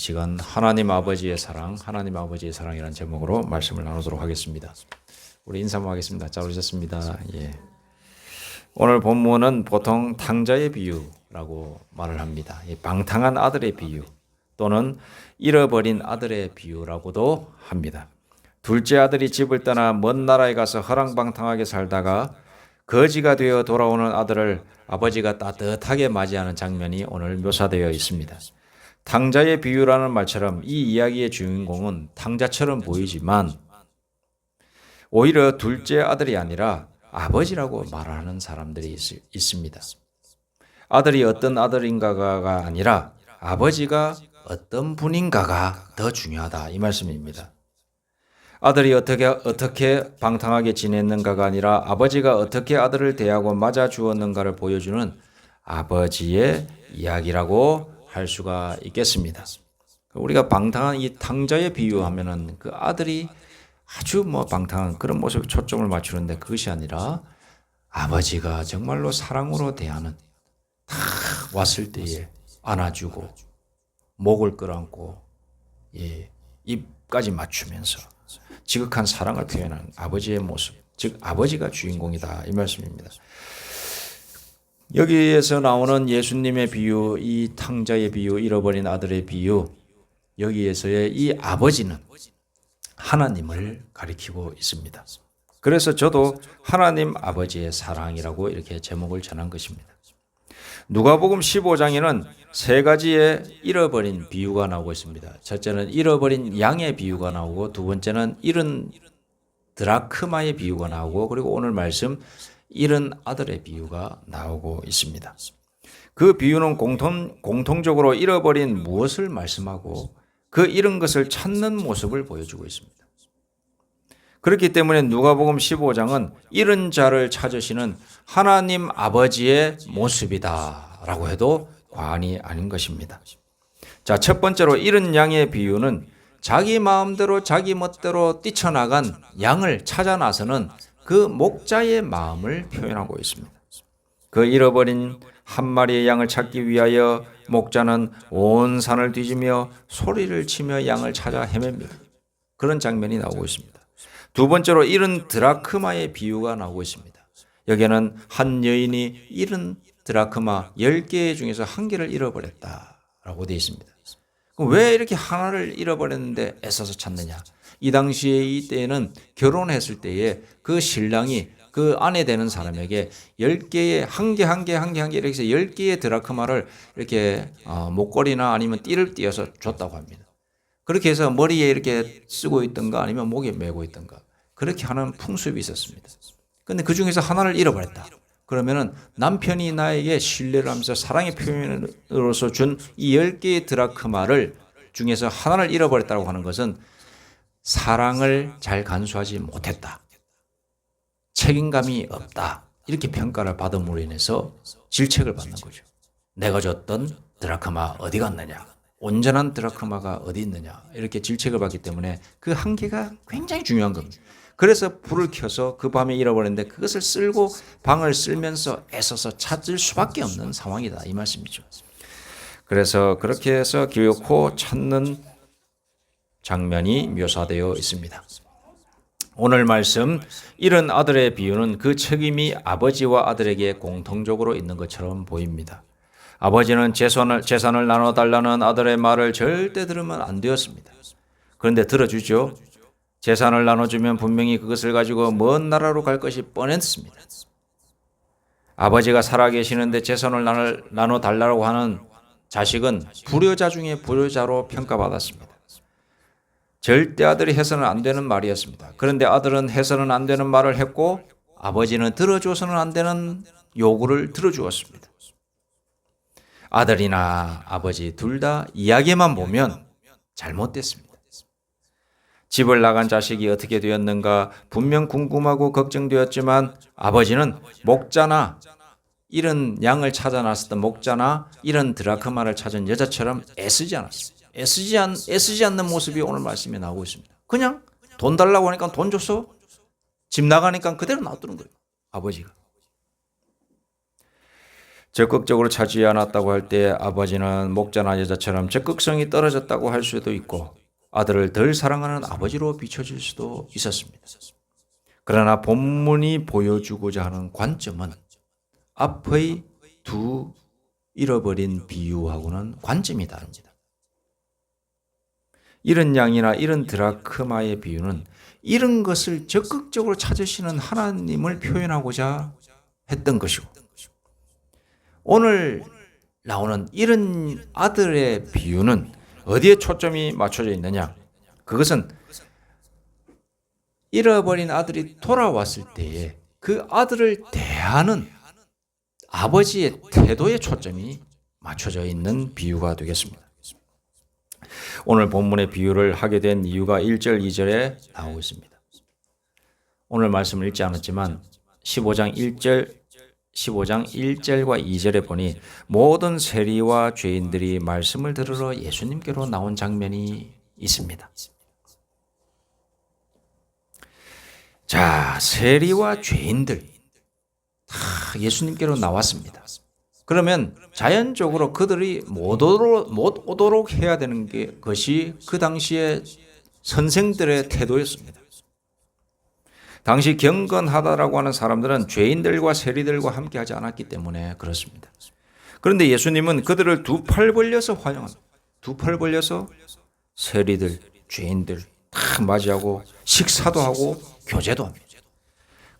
시간 하나님 아버지의 사랑, 하나님 아버지의 사랑이라는 제목으로 말씀을 나누도록 하겠습니다. 우리 인사 한번 하겠습니다. 잘 오셨습니다. 예. 오늘 본문은 보통 탕자의 비유라고 말을 합니다. 이 방탕한 아들의 비유 또는 잃어버린 아들의 비유라고도 합니다. 둘째 아들이 집을 떠나 먼 나라에 가서 허랑방탕하게 살다가 거지가 되어 돌아오는 아들을 아버지가 따뜻하게 맞이하는 장면이 오늘 묘사되어 있습니다. 탕자의 비유라는 말처럼 이 이야기의 주인공은 탕자처럼 보이지만 오히려 둘째 아들이 아니라 아버지라고 말하는 사람들이 있, 있습니다. 아들이 어떤 아들인가가 아니라 아버지가 어떤 분인가가 더 중요하다 이 말씀입니다. 아들이 어떻게 어떻게 방탕하게 지냈는가가 아니라 아버지가 어떻게 아들을 대하고 맞아 주었는가를 보여주는 아버지의 이야기라고 할 수가 있겠습니다. 우리가 방탕한 이 탕자에 비유하면은 그 아들이 아주 뭐 방탕한 그런 모습에 초점을 맞추는데 그것이 아니라 아버지가 정말로 사랑으로 대하는 다 왔을 때에 안아주고 목을 끌어안고 예, 입까지 맞추면서 지극한 사랑을 표현한 아버지의 모습, 즉 아버지가 주인공이다 이 말씀입니다. 여기에서 나오는 예수님의 비유, 이 탕자의 비유, 잃어버린 아들의 비유, 여기에서의 이 아버지는 하나님을 가리키고 있습니다. 그래서 저도 하나님 아버지의 사랑이라고 이렇게 제목을 전한 것입니다. 누가복음 15장에는 세 가지의 잃어버린 비유가 나오고 있습니다. 첫째는 잃어버린 양의 비유가 나오고 두 번째는 잃은 드라크마의 비유가 나오고 그리고 오늘 말씀 잃은 아들의 비유가 나오고 있습니다. 그 비유는 공통, 공통적으로 잃어버린 무엇을 말씀하고 그 잃은 것을 찾는 모습을 보여주고 있습니다. 그렇기 때문에 누가복음 15장은 잃은 자를 찾으시는 하나님 아버지의 모습이다라고 해도 과언이 아닌 것입니다. 자, 첫 번째로 잃은 양의 비유는 자기 마음대로 자기 멋대로 뛰쳐나간 양을 찾아 나서는 그 목자의 마음을 표현하고 있습니다. 그 잃어버린 한 마리의 양을 찾기 위하여 목자는 온 산을 뒤지며 소리를 치며 양을 찾아 헤맵니다. 그런 장면이 나오고 있습니다. 두 번째로 잃은 드라크마의 비유가 나오고 있습니다. 여기에는 한 여인이 잃은 드라크마 10개 중에서 한 개를 잃어버렸다라고 되어 있습니다. 왜 이렇게 하나를 잃어버렸는데 애써서 찾느냐? 이 당시에 이 때에는 결혼했을 때에 그 신랑이 그 아내 되는 사람에게 10개의 한 개, 한 개, 한 개, 한 개 이렇게 해서 10개의 드라크마를 이렇게 어, 목걸이나 아니면 띠를 띄어서 줬다고 합니다. 그렇게 해서 머리에 이렇게 쓰고 있던가 아니면 목에 메고 있던가 그렇게 하는 풍습이 있었습니다. 근데 그 중에서 하나를 잃어버렸다. 그러면은 남편이 나에게 신뢰를 하면서 사랑의 표현으로서 준 이 10개의 드라크마를 중에서 하나를 잃어버렸다고 하는 것은 사랑을 잘 간수하지 못했다. 책임감이 없다. 이렇게 평가를 받음으로 인해서 질책을 받는 거죠. 내가 줬던 드라크마 어디 갔느냐? 온전한 드라크마가 어디 있느냐? 이렇게 질책을 받기 때문에 그 한계가 굉장히 중요한 겁니다. 그래서 불을 켜서 그 밤에 잃어버렸는데 그것을 쓸고 방을 쓸면서 애써서 찾을 수밖에 없는 상황이다. 이 말씀이죠. 그래서 그렇게 해서 기어코 찾는 장면이 묘사되어 있습니다. 오늘 말씀 이런 아들의 비유는 그 책임이 아버지와 아들에게 공통적으로 있는 것처럼 보입니다. 아버지는 재산을, 재산을 나눠달라는 아들의 말을 절대 들으면 안 되었습니다. 그런데 들어주죠. 재산을 나눠주면 분명히 그것을 가지고 먼 나라로 갈 것이 뻔했습니다. 아버지가 살아계시는데 재산을 나눠 달라고 하는 자식은 불효자 중에 불효자로 평가받았습니다. 절대 아들이 해서는 안 되는 말이었습니다. 그런데 아들은 해서는 안 되는 말을 했고 아버지는 들어줘서는 안 되는 요구를 들어주었습니다. 아들이나 아버지 둘 다 이야기만 보면 잘못됐습니다. 집을 나간 자식이 어떻게 되었는가 분명 궁금하고 걱정되었지만 아버지는 목자나 이런 양을 찾아 나섰던 목자나 이런 드라크마를 찾은 여자처럼 애쓰지 않았습니다. 애쓰지, 않, 애쓰지 않는 모습이 오늘 말씀에 나오고 있습니다. 그냥 돈 달라고 하니까 돈 줬어. 집 나가니까 그대로 놔두는 거예요. 아버지가. 적극적으로 차지 않았다고 할 때 아버지는 목자나 여자처럼 적극성이 떨어졌다고 할 수도 있고 아들을 덜 사랑하는 아버지로 비춰질 수도 있었습니다. 그러나 본문이 보여주고자 하는 관점은 앞의 두 잃어버린 비유하고는 관점이 다릅니다. 이런 양이나 이런 드라크마의 비유는 이런 것을 적극적으로 찾으시는 하나님을 표현하고자 했던 것이고 오늘 나오는 이런 아들의 비유는 어디에 초점이 맞춰져 있느냐? 그것은 잃어버린 아들이 돌아왔을 때에 그 아들을 대하는 아버지의 태도에 초점이 맞춰져 있는 비유가 되겠습니다. 오늘 본문의 비유를 하게 된 이유가 1절, 2절에 나오고 있습니다. 오늘 말씀을 읽지 않았지만 15장 1절, 15장 1절과 2절에 보니 모든 세리와 죄인들이 말씀을 들으러 예수님께로 나온 장면이 있습니다. 자, 세리와 죄인들 다 예수님께로 나왔습니다. 그러면 자연적으로 그들이 못 오도록, 못 오도록 해야 되는 게 것이 그 당시에 선생들의 태도였습니다. 당시 경건하다라고 하는 사람들은 죄인들과 세리들과 함께 하지 않았기 때문에 그렇습니다. 그런데 예수님은 그들을 두 팔 벌려서 환영합니다. 두 팔 벌려서 세리들, 죄인들 다 맞이하고 식사도 하고 교제도 합니다.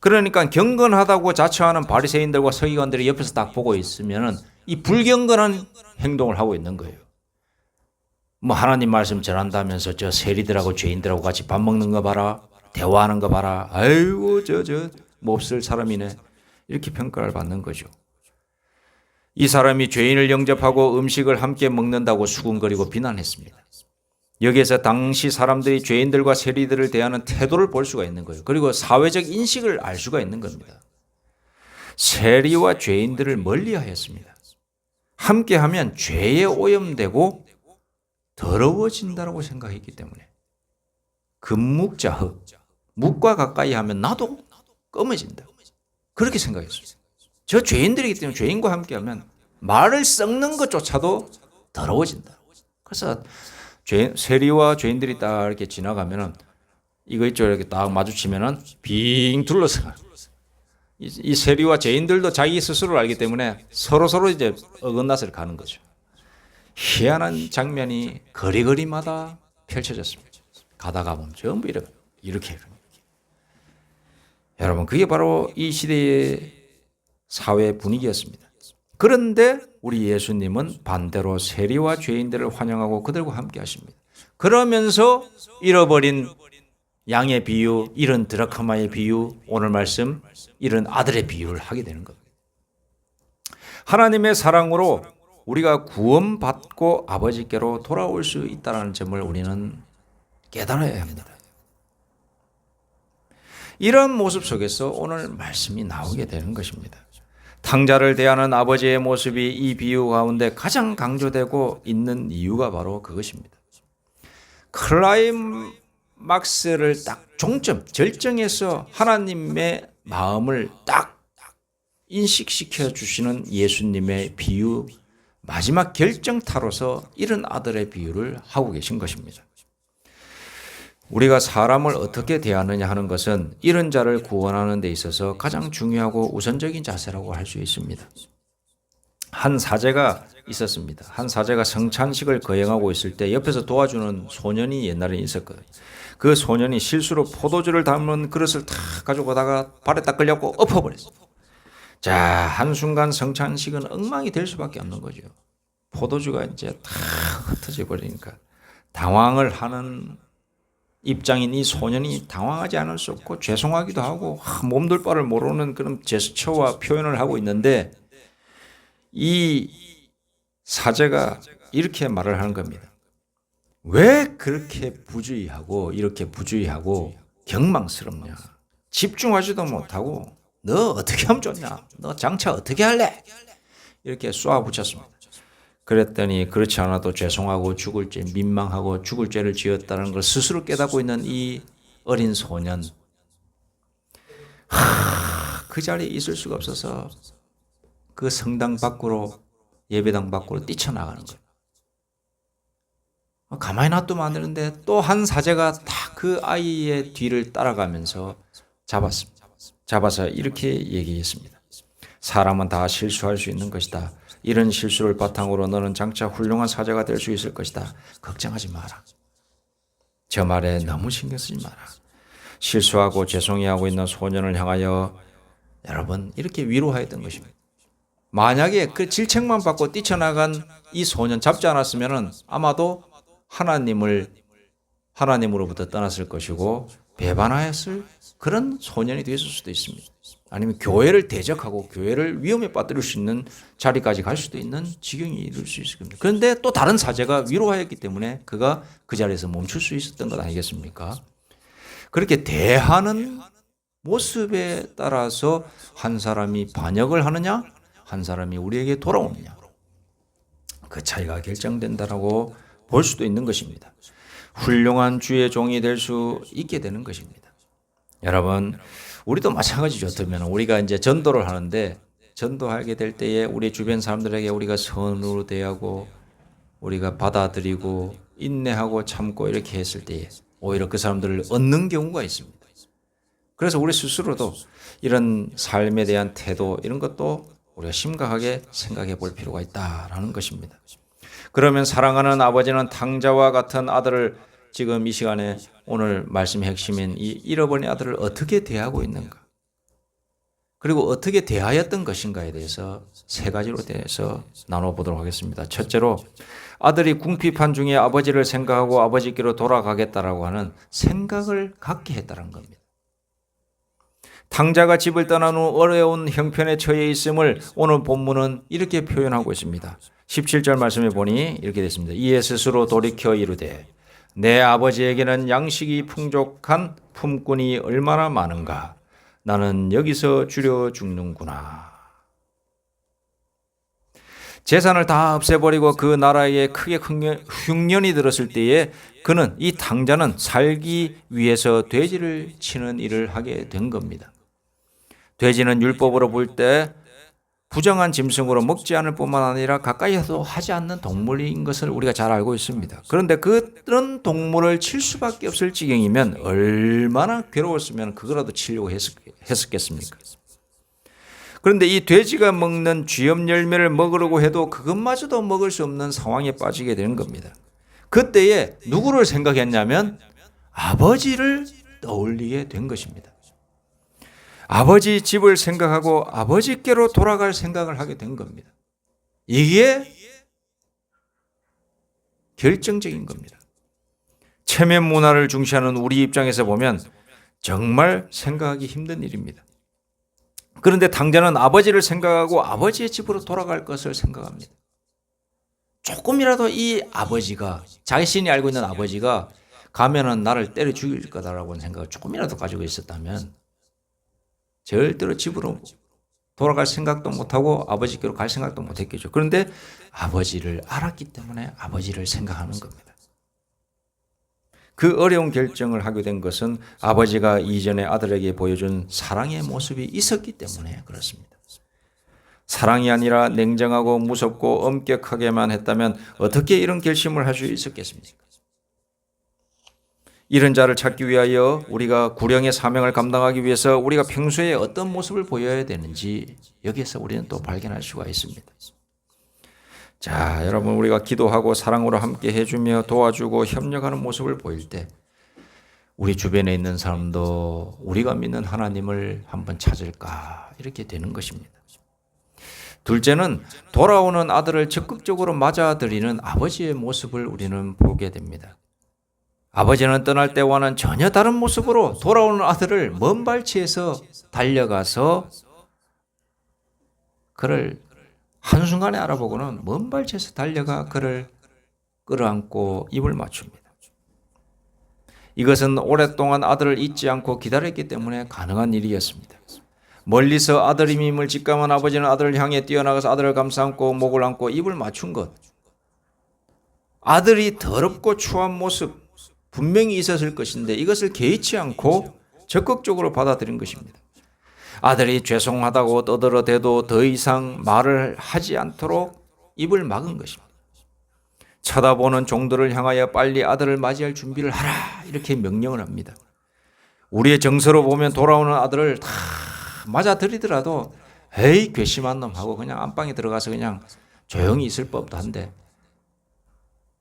그러니까 경건하다고 자처하는 바리새인들과 서기관들이 옆에서 딱 보고 있으면은 이 불경건한 행동을 하고 있는 거예요. 뭐 하나님 말씀 전한다면서 저 세리들하고 죄인들하고 같이 밥 먹는 거 봐라. 대화하는 거 봐라. 아이고 저 저 몹쓸 사람이네. 이렇게 평가를 받는 거죠. 이 사람이 죄인을 영접하고 음식을 함께 먹는다고 수군거리고 비난했습니다. 여기에서 당시 사람들이 죄인들과 세리들을 대하는 태도를 볼 수가 있는 거예요. 그리고 사회적 인식을 알 수가 있는 겁니다. 세리와 죄인들을 멀리 하였습니다. 함께 하면 죄에 오염되고 더러워진다고 생각했기 때문에 금묵자흑 묵과 가까이 하면 나도 검어진다. 그렇게 생각했어요. 저 죄인들이기 때문에 죄인과 함께 하면 말을 썩는 것조차도 더러워진다. 그래서 죄, 세리와 죄인들이 딱 이렇게 지나가면은 이거 있죠 이렇게 딱 마주치면은 빙 둘러서 이, 이 세리와 죄인들도 자기 스스로를 알기 때문에 서로 서로 이제 어긋나서 가는 거죠. 희한한 장면이 거리거리마다 펼쳐졌습니다. 가다가 보면 전부 이렇게 이렇게 여러분 그게 바로 이 시대의 사회 분위기였습니다. 그런데 우리 예수님은 반대로 세리와 죄인들을 환영하고 그들과 함께 하십니다. 그러면서 잃어버린 양의 비유, 이런 드라크마의 비유, 오늘 말씀 이런 아들의 비유를 하게 되는 겁니다. 하나님의 사랑으로 우리가 구원받고 아버지께로 돌아올 수 있다는 점을 우리는 깨달아야 합니다. 이런 모습 속에서 오늘 말씀이 나오게 되는 것입니다. 탕자를 대하는 아버지의 모습이 이 비유 가운데 가장 강조되고 있는 이유가 바로 그것입니다. 클라이막스를 딱 종점, 절정에서 하나님의 마음을 딱 인식시켜 주시는 예수님의 비유, 마지막 결정타로서 이런 아들의 비유를 하고 계신 것입니다. 우리가 사람을 어떻게 대하느냐 하는 것은 이런 자를 구원하는 데 있어서 가장 중요하고 우선적인 자세라고 할 수 있습니다. 한 사제가 있었습니다. 한 사제가 성찬식을 거행하고 있을 때 옆에서 도와주는 소년이 옛날에 있었거든요. 그 소년이 실수로 포도주를 담은 그릇을 탁 가져가다가 발에 딱 걸렸고 엎어버렸어요. 자, 한순간 성찬식은 엉망이 될 수밖에 없는 거죠. 포도주가 이제 탁 흩어져 버리니까 당황을 하는 입장인 이 소년이 당황하지 않을 수 없고 죄송하기도 하고 몸둘 바를 모르는 그런 제스처와 표현을 하고 있는데 이 사제가 이렇게 말을 하는 겁니다. 왜 그렇게 부주의하고 이렇게 부주의하고 경망스럽냐? 집중하지도 못하고 너 어떻게 하면 좋냐? 너 장차 어떻게 할래? 이렇게 쏘아 붙였습니다. 그랬더니 그렇지 않아도 죄송하고 죽을 죄 민망하고 죽을 죄를 지었다는 걸 스스로 깨닫고 있는 이 어린 소년 하, 그 자리에 있을 수가 없어서 그 성당 밖으로 예배당 밖으로 뛰쳐나가는 거예요. 가만히 놔두면 안 되는데 또 한 사제가 다 그 아이의 뒤를 따라가면서 잡았습니다. 잡아서 이렇게 얘기했습니다. 사람은 다 실수할 수 있는 것이다. 이런 실수를 바탕으로 너는 장차 훌륭한 사제가 될 수 있을 것이다. 걱정하지 마라. 저 말에 너무 신경 쓰지 마라. 실수하고 죄송해하고 있는 소년을 향하여 여러분 이렇게 위로하였던 것입니다. 만약에 그 질책만 받고 뛰쳐나간 이 소년 잡지 않았으면 아마도 하나님을 하나님으로부터 떠났을 것이고 배반하였을 그런 소년이 되었을 수도 있습니다. 아니면 교회를 대적하고 교회를 위험에 빠뜨릴 수 있는 자리까지 갈 수도 있는 지경이 이룰 수 있을 겁니다. 그런데 또 다른 사제가 위로하였기 때문에 그가 그 자리에서 멈출 수 있었던 것 아니겠습니까? 그렇게 대하는 모습에 따라서 한 사람이 반역을 하느냐, 한 사람이 우리에게 돌아오느냐, 그 차이가 결정된다라고 볼 수도 있는 것입니다. 훌륭한 주의 종이 될 수 있게 되는 것입니다. 여러분, 우리도 마찬가지죠. 어쩌면 우리가 이제 전도를 하는데 전도하게 될 때에 우리 주변 사람들에게 우리가 선으로 대하고 우리가 받아들이고 인내하고 참고 이렇게 했을 때에 오히려 그 사람들을 얻는 경우가 있습니다. 그래서 우리 스스로도 이런 삶에 대한 태도 이런 것도 우리가 심각하게 생각해 볼 필요가 있다라는 것입니다. 그러면 사랑하는 아버지는 탕자와 같은 아들을 지금 이 시간에 오늘 말씀의 핵심인 이 잃어버린 아들을 어떻게 대하고 있는가? 그리고 어떻게 대하였던 것인가에 대해서 세 가지로 대해서 나눠보도록 하겠습니다. 첫째로 아들이 궁핍한 중에 아버지를 생각하고 아버지께로 돌아가겠다라고 하는 생각을 갖게 했다는 겁니다. 탕자가 집을 떠난 후 어려운 형편에 처해 있음을 오늘 본문은 이렇게 표현하고 있습니다. 17절 말씀에 보니 이렇게 됐습니다. 이에 스스로 돌이켜 이르되 내 아버지에게는 양식이 풍족한 품꾼이 얼마나 많은가 나는 여기서 줄여 죽는구나. 재산을 다 없애버리고 그 나라에 크게 흉년, 흉년이 들었을 때에 그는 이 탕자는 살기 위해서 돼지를 치는 일을 하게 된 겁니다. 돼지는 율법으로 볼 때 부정한 짐승으로 먹지 않을 뿐만 아니라 가까이에서 하지 않는 동물인 것을 우리가 잘 알고 있습니다. 그런데 그런 동물을 칠 수밖에 없을 지경이면 얼마나 괴로웠으면 그거라도 치려고 했었, 했었겠습니까? 그런데 이 돼지가 먹는 쥐염 열매를 먹으려고 해도 그것마저도 먹을 수 없는 상황에 빠지게 되는 겁니다. 그때에 누구를 생각했냐면 아버지를 떠올리게 된 것입니다. 아버지 집을 생각하고 아버지께로 돌아갈 생각을 하게 된 겁니다. 이게 결정적인 겁니다. 체면 문화를 중시하는 우리 입장에서 보면 정말 생각하기 힘든 일입니다. 그런데 당자는 아버지를 생각하고 아버지의 집으로 돌아갈 것을 생각합니다. 조금이라도 이 아버지가 자신이 알고 있는 아버지가 가면은 나를 때려 죽일 거다라고 생각을 조금이라도 가지고 있었다면 절대로 집으로 돌아갈 생각도 못하고 아버지께로 갈 생각도 못했겠죠. 그런데 아버지를 알았기 때문에 아버지를 생각하는 겁니다. 그 어려운 결정을 하게 된 것은 아버지가 이전에 아들에게 보여준 사랑의 모습이 있었기 때문에 그렇습니다. 사랑이 아니라 냉정하고 무섭고 엄격하게만 했다면 어떻게 이런 결심을 할 수 있었겠습니까? 이런 자를 찾기 위하여 우리가 구령의 사명을 감당하기 위해서 우리가 평소에 어떤 모습을 보여야 되는지 여기에서 우리는 또 발견할 수가 있습니다. 자, 여러분 우리가 기도하고 사랑으로 함께 해주며 도와주고 협력하는 모습을 보일 때 우리 주변에 있는 사람도 우리가 믿는 하나님을 한번 찾을까 이렇게 되는 것입니다. 둘째는 돌아오는 아들을 적극적으로 맞아들이는 아버지의 모습을 우리는 보게 됩니다. 아버지는 떠날 때와는 전혀 다른 모습으로 돌아오는 아들을 먼 발치에서 달려가서 그를 한순간에 알아보고는 먼 발치에서 달려가 그를 끌어안고 입을 맞춥니다. 이것은 오랫동안 아들을 잊지 않고 기다렸기 때문에 가능한 일이었습니다. 멀리서 아들임임을 직감한 아버지는 아들을 향해 뛰어나가서 아들을 감싸안고 목을 안고 입을 맞춘 것. 아들이 더럽고 추한 모습, 분명히 있었을 것인데 이것을 개의치 않고 적극적으로 받아들인 것입니다. 아들이 죄송하다고 떠들어대도 더 이상 말을 하지 않도록 입을 막은 것입니다. 쳐다보는 종들을 향하여 빨리 아들을 맞이할 준비를 하라 이렇게 명령을 합니다. 우리의 정서로 보면 돌아오는 아들을 다 맞아들이더라도 에이 괘씸한 놈 하고 그냥 안방에 들어가서 그냥 조용히 있을 법도 한데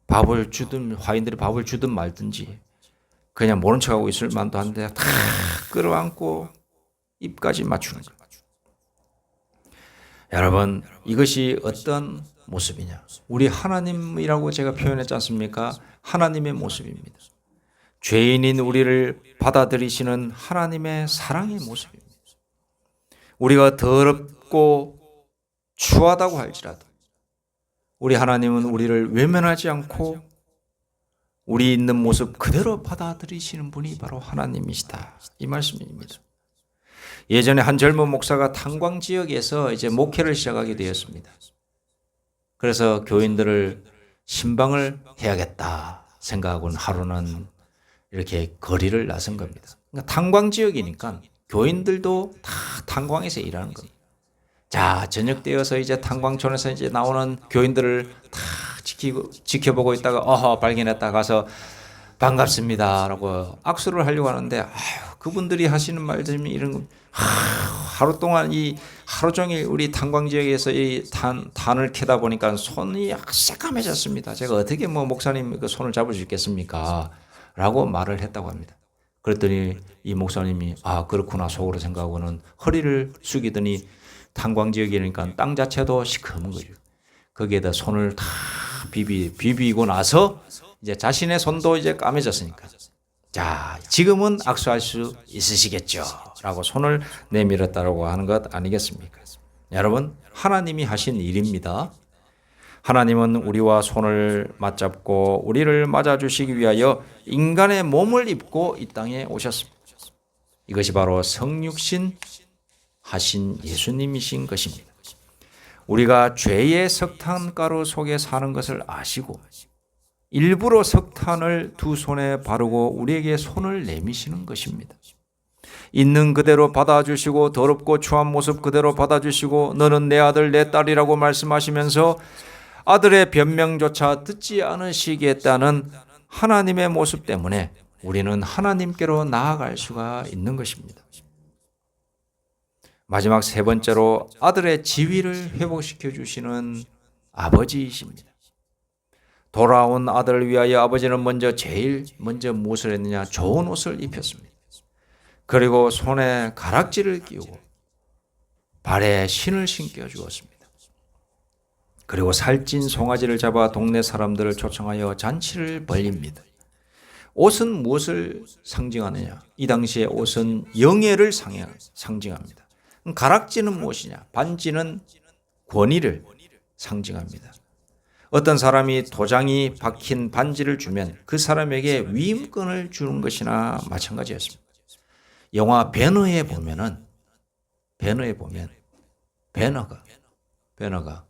밥을 주든 화인들이 밥을 주든 말든지 그냥 모른 척하고 있을 만도 한데 다 끌어안고 입까지 맞추는 거예요. 여러분 이것이 어떤 모습이냐? 우리 하나님이라고 제가 표현했지 않습니까? 하나님의 모습입니다. 죄인인 우리를 받아들이시는 하나님의 사랑의 모습입니다. 우리가 더럽고 추하다고 할지라도 우리 하나님은 우리를 외면하지 않고 우리 있는 모습 그대로 받아들이시는 분이 바로 하나님이시다. 이 말씀입니다. 예전에 한 젊은 목사가 탄광 지역에서 이제 목회를 시작하게 되었습니다. 그래서 교인들을 신방을 해야겠다 생각하고는 하루는 이렇게 거리를 나선 겁니다. 그러니까 탄광 지역이니까 교인들도 다 탄광에서 일하는 겁니다. 자, 저녁 되어서 이제 탄광촌에서 이제 나오는 교인들을 다 지키고, 지켜보고 있다가, 어허, 발견했다 가서 반갑습니다 라고 악수를 하려고 하는데, 아유, 그분들이 하시는 말들이 이런 거, 하루 동안 이 하루 종일 우리 탄광 지역에서 이 탄, 탄을 캐다 보니까 손이 새까매졌습니다. 제가 어떻게 뭐 목사님 그 손을 잡을 수 있겠습니까? 라고 말을 했다고 합니다. 그랬더니 이 목사님이 아, 그렇구나 속으로 생각하고는 허리를 숙이더니 탄광 지역이니까 땅 자체도 시커먼 거죠. 거기에다 손을 다 비비, 비비고 나서 이제 자신의 손도 이제 까매졌으니까. 자, 지금은 악수할 수 있으시겠죠. 라고 손을 내밀었다고 하는 것 아니겠습니까? 여러분, 하나님이 하신 일입니다. 하나님은 우리와 손을 맞잡고 우리를 맞아주시기 위하여 인간의 몸을 입고 이 땅에 오셨습니다. 이것이 바로 성육신 하신 예수님이신 것입니다. 우리가 죄의 석탄가루 속에 사는 것을 아시고 일부러 석탄을 두 손에 바르고 우리에게 손을 내미시는 것입니다. 있는 그대로 받아주시고 더럽고 추한 모습 그대로 받아주시고 너는 내 아들 내 딸이라고 말씀하시면서 아들의 변명조차 듣지 않으시겠다는 하나님의 모습 때문에 우리는 하나님께로 나아갈 수가 있는 것입니다. 마지막 세 번째로 아들의 지위를 회복시켜 주시는 아버지이십니다. 돌아온 아들을 위하여 아버지는 먼저 제일 먼저 무엇을 했느냐? 좋은 옷을 입혔습니다. 그리고 손에 가락지를 끼우고 발에 신을 신겨 주었습니다. 그리고 살찐 송아지를 잡아 동네 사람들을 초청하여 잔치를 벌립니다. 옷은 무엇을 상징하느냐? 이 당시에 옷은 영예를 상징합니다. 가락지는 무엇이냐? 반지는 권위를 상징합니다. 어떤 사람이 도장이 박힌 반지를 주면 그 사람에게 위임권을 주는 것이나 마찬가지였습니다. 영화 배너에 보면은 배너에 보면 배너가 배너가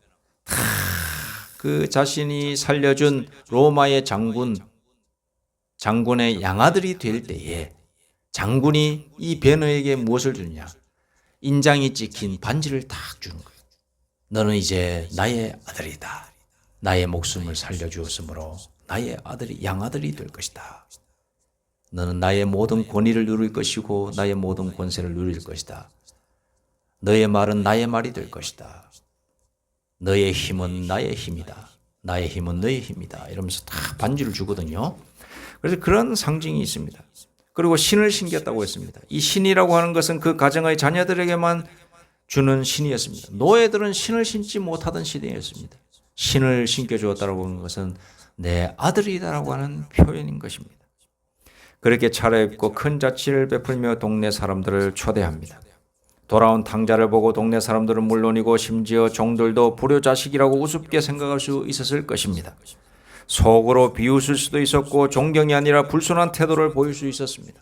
그 자신이 살려준 로마의 장군 장군의 양아들이 될 때에 장군이 이 배너에게 무엇을 주느냐? 인장이 찍힌 반지를 딱 주는 거예요. 너는 이제 나의 아들이다. 나의 목숨을 살려주었으므로 나의 아들이 양아들이 될 것이다. 너는 나의 모든 권위를 누릴 것이고 나의 모든 권세를 누릴 것이다. 너의 말은 나의 말이 될 것이다. 너의 힘은 나의 힘이다. 나의 힘은 너의 힘이다. 이러면서 다 반지를 주거든요. 그래서 그런 상징이 있습니다. 그리고 신을 신겼다고 했습니다. 이 신이라고 하는 것은 그 가정의 자녀들에게만 주는 신이었습니다. 노예들은 신을 신지 못하던 시대였습니다. 신을 신겨주었다고 하는 것은 내 아들이다라고 하는 표현인 것입니다. 그렇게 차려입고 큰 자취를 베풀며 동네 사람들을 초대합니다. 돌아온 탕자를 보고 동네 사람들은 물론이고 심지어 종들도 불효자식이라고 우습게 생각할 수 있었을 것입니다. 속으로 비웃을 수도 있었고 존경이 아니라 불순한 태도를 보일 수 있었습니다.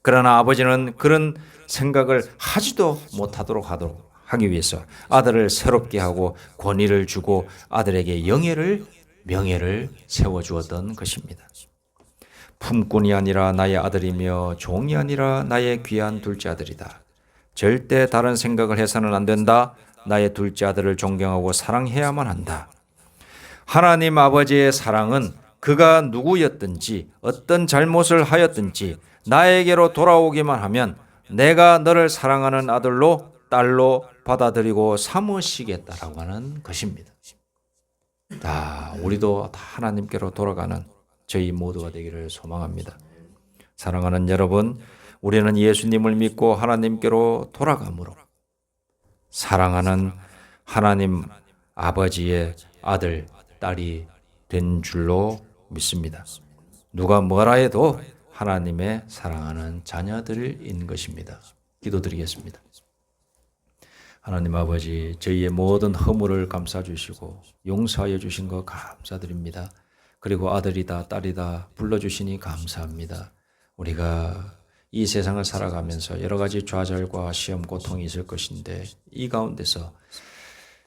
그러나 아버지는 그런 생각을 하지도 못하도록 하도록 하기 위해서 아들을 새롭게 하고 권위를 주고 아들에게 영예를 명예를 세워 주었던 것입니다. 품꾼이 아니라 나의 아들이며 종이 아니라 나의 귀한 둘째 아들이다. 절대 다른 생각을 해서는 안 된다. 나의 둘째 아들을 존경하고 사랑해야만 한다. 하나님 아버지의 사랑은 그가 누구였든지 어떤 잘못을 하였든지 나에게로 돌아오기만 하면 내가 너를 사랑하는 아들로 딸로 받아들이고 삼으시겠다라고 하는 것입니다. 다 우리도 다 하나님께로 돌아가는 저희 모두가 되기를 소망합니다. 사랑하는 여러분, 우리는 예수님을 믿고 하나님께로 돌아가므로 사랑하는 하나님 아버지의 아들, 딸이 된 줄로 믿습니다. 누가 뭐라 해도 하나님의 사랑하는 자녀들인 것입니다. 기도드리겠습니다. 하나님 아버지, 저희의 모든 허물을 감싸 주시고 용서하여 주신 것 감사드립니다. 그리고 아들이다, 딸이다 불러주시니 감사합니다. 우리가 이 세상을 살아가면서 여러 가지 좌절과 시험, 고통이 있을 것인데 이 가운데서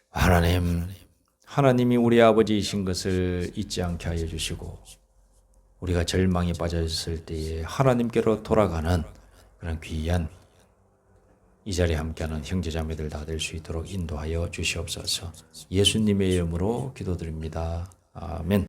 하나님, 하나님이 우리 아버지이신 것을 잊지 않게 하여 주시고 우리가 절망에 빠져 있을 때에 하나님께로 돌아가는 그런 귀한 이 자리에 함께하는 형제자매들 다 될 수 있도록 인도하여 주시옵소서. 예수님의 이름으로 기도드립니다. 아멘.